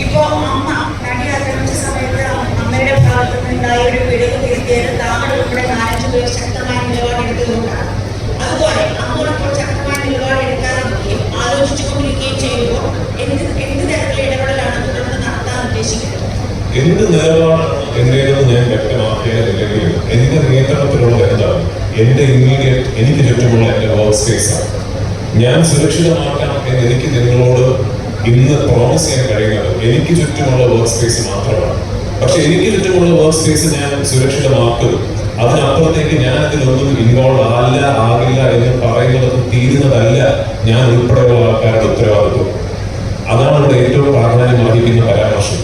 ഇപ്പോ അമ്മ നടി സമയത്ത് അമ്മയുടെ ഭാഗത്ത് നിന്നുണ്ടായ ഒരു തിരുത്തിയത് നമ്മുടെ നാലഞ്ച് ശക്തമായ നിലപാടെടുത്തതുകൊണ്ടാണ് അതുപോലെ അമ്മ ഇപ്പോൾ ശക്തമായ നിലപാടെടുക്കാതിരിക്കുകയും ആലോചിച്ചുകൊണ്ടിരിക്കുകയും ചെയ്യുമ്പോൾ എന്ത് എന്ത് തരത്തിലുള്ള ഇടപെടലാണ് തുടർന്ന് നടത്താൻ ഉദ്ദേശിക്കുന്നത്? എന്ത് നിലപാടാണ് എന്റേതെന്ന് ഞാൻ വ്യക്തമാക്കിയതല്ലെങ്കിൽ എന്റെ നിയന്ത്രണത്തിലുള്ള എന്താണ്? എന്റെ ഇമ്മീഡിയറ്റ് എനിക്ക് ചുറ്റുമുള്ള എന്റെ വർക്ക് സ്പേസാണ് ഞാൻ സുരക്ഷിതമാക്കാം എന്ന് എനിക്ക് നിങ്ങളോട് ഇന്ന് പ്രോമിസ് ചെയ്യാൻ കഴിയുന്നത് എനിക്ക് ചുറ്റുമുള്ള വർക്ക് സ്പേസ് മാത്രമാണ്. പക്ഷെ എനിക്ക് ചുറ്റുമുള്ള വർക്ക് സ്പേസ് ഞാൻ സുരക്ഷിതമാക്കും. അതിനപ്പുറത്തേക്ക് ഞാൻ അതിലൊന്നും ഇൻവോൾവ് ആല്ല ആകില്ല എന്ന് പറയുന്നതൊന്നും തീരുന്നതല്ല ഞാൻ ഉൾപ്പെടെയുള്ള ആൾക്കാരുടെ ഉത്തരവാദിത്വം. അതാണ് ഇവിടെ ഏറ്റവും പ്രാധാന്യം അർഹിക്കുന്ന പരാമർശം.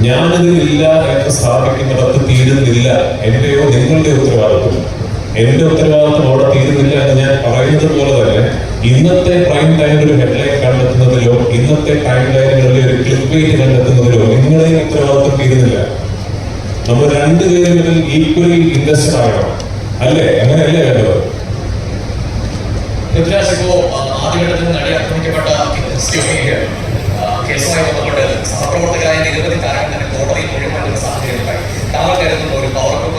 ഞാനതിലില്ല എന്ന് സ്ഥാപിക്കുന്നിടത്ത് തീരുന്നില്ല എന്റെയോ നിങ്ങളുടെ ഉത്തരവാദിത്വം. എന്റെ ഉത്തരവാദിത്വം അവിടെ തീരുന്നില്ല എന്ന് ഞാൻ പറയുന്നത് പോലെ തന്നെ ഇന്നത്തെ പ്രൈം ടൈമിൽ ഒരു ഹെഡ്ലൈൻ കണ്ടെത്തുന്നതിലോ ഇന്നത്തെ ടൈം ലൈനുകളിൽ ഒരു ക്ലിക്ക് വെയിറ്റ് കണ്ടെത്തുന്നതിലോ നിങ്ങളുടെയും ഉത്തരവാദിത്വം തീരുന്നില്ല. നമ്മൾ രണ്ടുപേരും ഈക്വലി ഇൻട്രസ്റ്റഡ് ആകണം. അല്ലേ? അങ്ങനെയല്ലേ വേണ്ടത്? ആദ്യഘട്ടത്തിൽ ആക്രമിക്കപ്പെട്ട കേസുമായി ബന്ധപ്പെട്ട് സഹപ്രവർത്തകരായ നിരവധി താരങ്ങൾ കോടതിയിൽ ഒഴിവാക്കുന്ന സാഹചര്യം താങ്കൾ കരുതുന്ന ഒരു ആരോപണം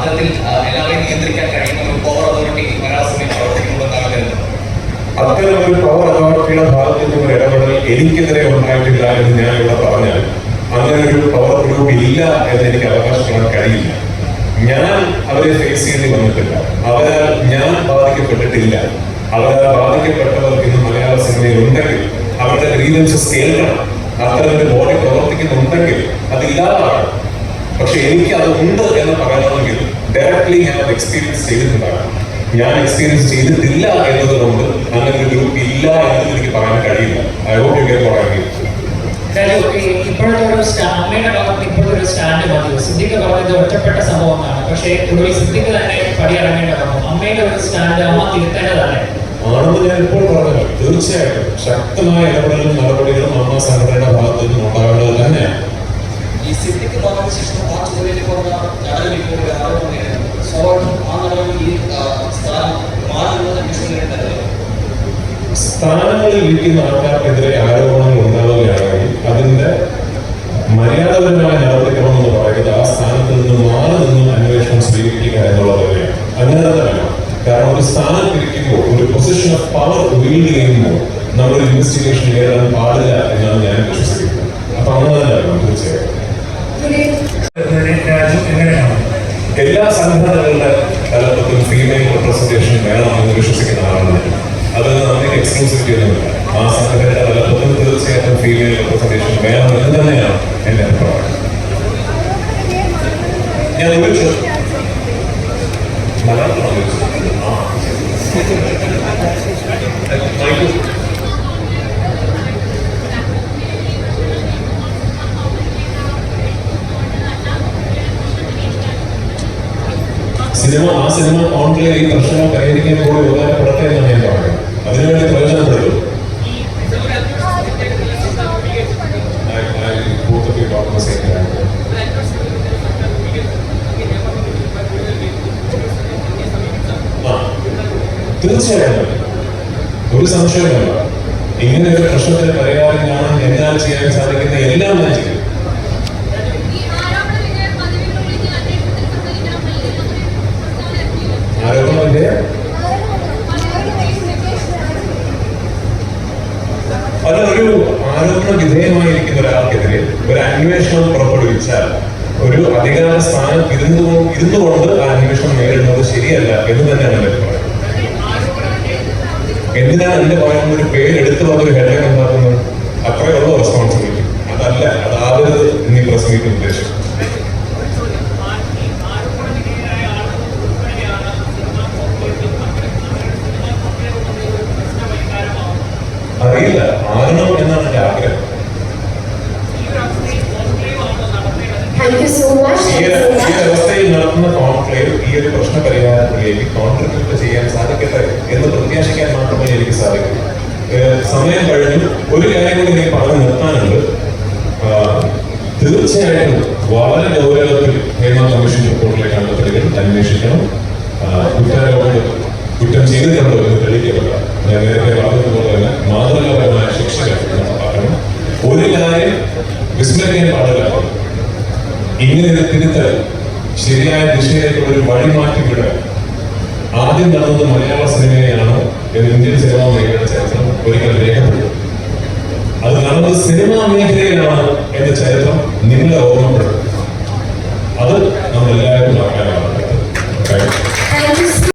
അത്തരത്തിൽ എല്ലാവരെയും നിയന്ത്രിക്കാൻ കഴിയുന്ന ഒരു പവർ അതോറിറ്റി മലയാള സിനിമയിൽ പ്രവർത്തിക്കുന്നുണ്ടെന്നാണ് കരുതുന്നത്. അത്തരം ഒരു പവർ അതോറിറ്റിയുടെ ഭാഗത്ത് നിന്നുള്ള ഇടപെടൽ എനിക്കെതിരെ ഉണ്ടായിട്ടില്ല എന്ന് ഞാൻ ഇവിടെ പറഞ്ഞാൽ അങ്ങനെ ഒരു പവർ ഗ്രൂപ്പ് ഇല്ല എന്ന് എനിക്ക് അവകാശപ്പെടാൻ കഴിയില്ല. ഞാൻ അവരെ ഫേസ് ചെയ്യേണ്ടി വന്നിട്ടില്ല. അവരാൽ ഞാൻ ബാധിക്കപ്പെട്ടിട്ടില്ല. അവരാൽ ബാധിക്കപ്പെട്ടവർ ഇന്ന് മലയാള സിനിമയിൽ ഉണ്ടെങ്കിൽ അവരുടെ ഗ്രീവൻസസ് കേൾക്കണം. അത്തരം ഒരു ബോഡി പ്രവർത്തിക്കുന്നുണ്ടെങ്കിൽ അത് പക്ഷെ എനിക്ക് അത് ഉണ്ട് എന്ന് പറയണമെങ്കിൽ ഡയറക്ട്ലി ഞാൻ അത് എക്സ്പീരിയൻസ് ചെയ്തിട്ടുണ്ടാകും. ഞാൻ എക്സ്പീരിയൻസ് ചെയ്തിട്ടില്ല എന്നതുകൊണ്ട് അങ്ങനെ ഒരു ഗ്രൂപ്പ് ഇല്ല എന്ന് എനിക്ക് പറയാൻ കഴിയില്ല. ഐ ഹോപ്പ് യു ഗെറ്റ് പറയാൻ ഇപ്പോഴത്തെ ഒരു സ്റ്റാ- അമ്മയുടെ ഭാഗത്ത് ഇപ്പോഴത്തെ ഒരു സ്റ്റാൻഡ് മതി സിദ്ദിഖ് പറഞ്ഞത് ഒറ്റപ്പെട്ട സംഭവമാണ് പക്ഷേ ഒടുവിൽ തന്നെ പടിയിറങ്ങേണ്ട വന്നു അമ്മയുടെ ഒരു സ്റ്റാൻഡ് അമ്മ തിരുത്തേണ്ടതല്ലേ ആണെന്ന് ഞാൻ ഇപ്പോൾ പറഞ്ഞല്ലോ. തീർച്ചയായിട്ടും ശക്തമായ ഇടപെടലും നടപടികളും അമ്മ സംഘടനയുടെ ഭാഗത്ത് നിന്നും ഉണ്ടാകേണ്ടത് തന്നെയാണ്. ഈ സിദ്ധിക്ക് പറഞ്ഞ ശേഷം ആ പറഞ്ഞ നടപടി ഇപ്പോൾ ഒരു ആരോപണമാണ് സ്വാഭാവികം ആ നടപടി ഈ ആ, സ്ഥാനം മാറുന്നത് വിശ്വസിക്കേണ്ടതല്ലേ സ്ഥാനങ്ങളിൽ ഇരിക്കുന്ന ആൾക്കാർക്കെതിരെ ആരോപണങ്ങൾ ഉണ്ടാവുകയാണെങ്കിൽ അതിന്റെ മര്യാദപരമായ നടപടിക്രമം എന്ന് പറയുന്നത് ആ സ്ഥാനത്ത് നിന്ന് മാറി നിന്നും അന്വേഷണം സ്വീകരിക്കുക എന്നുള്ളത് തന്നെയാണ് അങ്ങനെ തന്നെ കാരണം ഒരു സ്ഥാനത്ത് ഇരിക്കുമ്പോൾ ഒരു പൊസിഷൻ ഓഫ് പവർ വീൽഡ് ചെയ്യുമ്പോൾ നമ്മളൊരു ഇൻവെസ്റ്റിഗേഷൻ നേരിടാൻ പാടില്ല എന്നാണ് ഞാൻ വിശ്വസിക്കുന്നത്. അപ്പൊ അങ്ങനെ തന്നെയാണ് തീർച്ചയായും. എല്ലാ സംഘടനകളുടെ തലപ്പത്തും ഫീമെയിൽ റെപ്രസെന്റേഷൻ വേണമെന്ന് വിശ്വസിക്കുന്ന ആളാണ് അത് എക്സ്ക്ലൂസിവിറ്റി ഒന്നുമില്ല ആ സംഘടനയുടെ തലപ്പത്തും തീർച്ചയായിട്ടും ഫീമെയിൽ റെപ്രസെന്റേഷൻ വേണം എന്ന് തന്നെയാണ് എന്റെ അഭിപ്രായം ഞാൻ ഒരു ചോ- മലയാളത്തിലാണോ ചോദിച്ചത്? ആ. മൈക്കിൾ സിനിമ ആ സിനിമ ഓൺലൈൻ ഈ പ്രശ്നങ്ങൾ പരിഹരിക്കാൻ കൂടി ഉപകാരപ്പെടട്ടെ എന്നാണ് ഞാൻ പറയുന്നത് അതിനുവേണ്ടി പ്രയോജനപ്പെടുത്തും I, I both of you talk the same time. ആ, തീർച്ചയായും ഒരു സംശയമല്ല ഇങ്ങനെ ഒരു പ്രശ്നത്തിന് പരിഹാരം കാണാൻ എന്നാൽ ചെയ്യാൻ സാധിക്കുന്ന എല്ലാം ഞാൻ ചെയ്യും ഈ ആരോപണ വിധേയം പതിവിനുള്ളിൽ അന്വേഷണത്തിൽ സമ്മതിക്കണം ആരോപണ വിധേയം അത് ഒരു ആരോപണ വിധേയമായിരിക്കുന്ന ഒരാൾക്കെതിരെ ഒരു അന്വേഷണം പുറപ്പെടുവിച്ചാൽ ഒരു അധികാര സ്ഥാനം ഇരുന്നു ഇരുന്നുകൊണ്ട് ആ അന്വേഷണം നേരിടുന്നത് ശരിയല്ല എന്ന് തന്നെയാണ് എന്റെ അഭിപ്രായം. എന്തിനാണ് എന്റെ പറയുന്ന ഒരു പേരെടുത്ത് പറഞ്ഞൊരു ഹെഡ്ലൈൻ ഉണ്ടാക്കുന്നത് അത്രയേ ഉള്ളൂ റെസ്പോൺസിബിലിറ്റി അതല്ല അതാവരുത് എന്നീ പ്രസംഗിക്കുന്ന ഉദ്ദേശം. അറിയില്ല. ആകണം ഈ much. നടത്തുന്ന കോൺക്ലേവ് ഈ പ്രശ്ന പരിഹാരത്തിലേക്ക് കോൺട്രിബ്യൂട്ട് ചെയ്യാൻ സാധിക്കട്ടെ എന്ന് പ്രത്യാശിക്കാൻ മാത്രമേ എനിക്ക് സാധിക്കൂ. സമയം കഴിഞ്ഞു. ഒരു കാര്യം കൂടി എനിക്ക് പറഞ്ഞു നിർത്താനുണ്ട്. തീർച്ചയായിട്ടും വളരെ ഗൗരവത്തിൽ ഹേമ കമ്മീഷൻ റിപ്പോർട്ടിലെ കണ്ടെത്തലുകൾ അന്വേഷിക്കണം. കുറ്റാരോപണം കുറ്റം ചെയ്തിട്ടുണ്ടോ എന്ന് തെളിയിക്കപ്പെട്ട ഞാൻ നേരത്തെ പറഞ്ഞതുപോലെ തന്നെ മാതൃകാപരമായ ശിക്ഷകൾ നടപ്പാക്കണം ഒരു കാര്യം വിസ്മരിക്കാൻ പാടില്ല ഇങ്ങനെ തിരുത്ത് ശരിയായ ദിശയിലേക്കുള്ള ഒരു വഴി മാറ്റി വിടുക ആദ്യം നടന്നത് മലയാള സിനിമയാണ് ഇന്ത്യൻ സിനിമാ മേഖലയുടെ ചരിത്രം ഒരിക്കൽ രേഖപ്പെടുത്തും. അത് നടന്നത് സിനിമാ മേഖലയിലാണ് എന്ന ചരിത്രം നിങ്ങളെ ഓർമ്മപ്പെടുത്തും. അത് നമ്മൾ എല്ലാവരും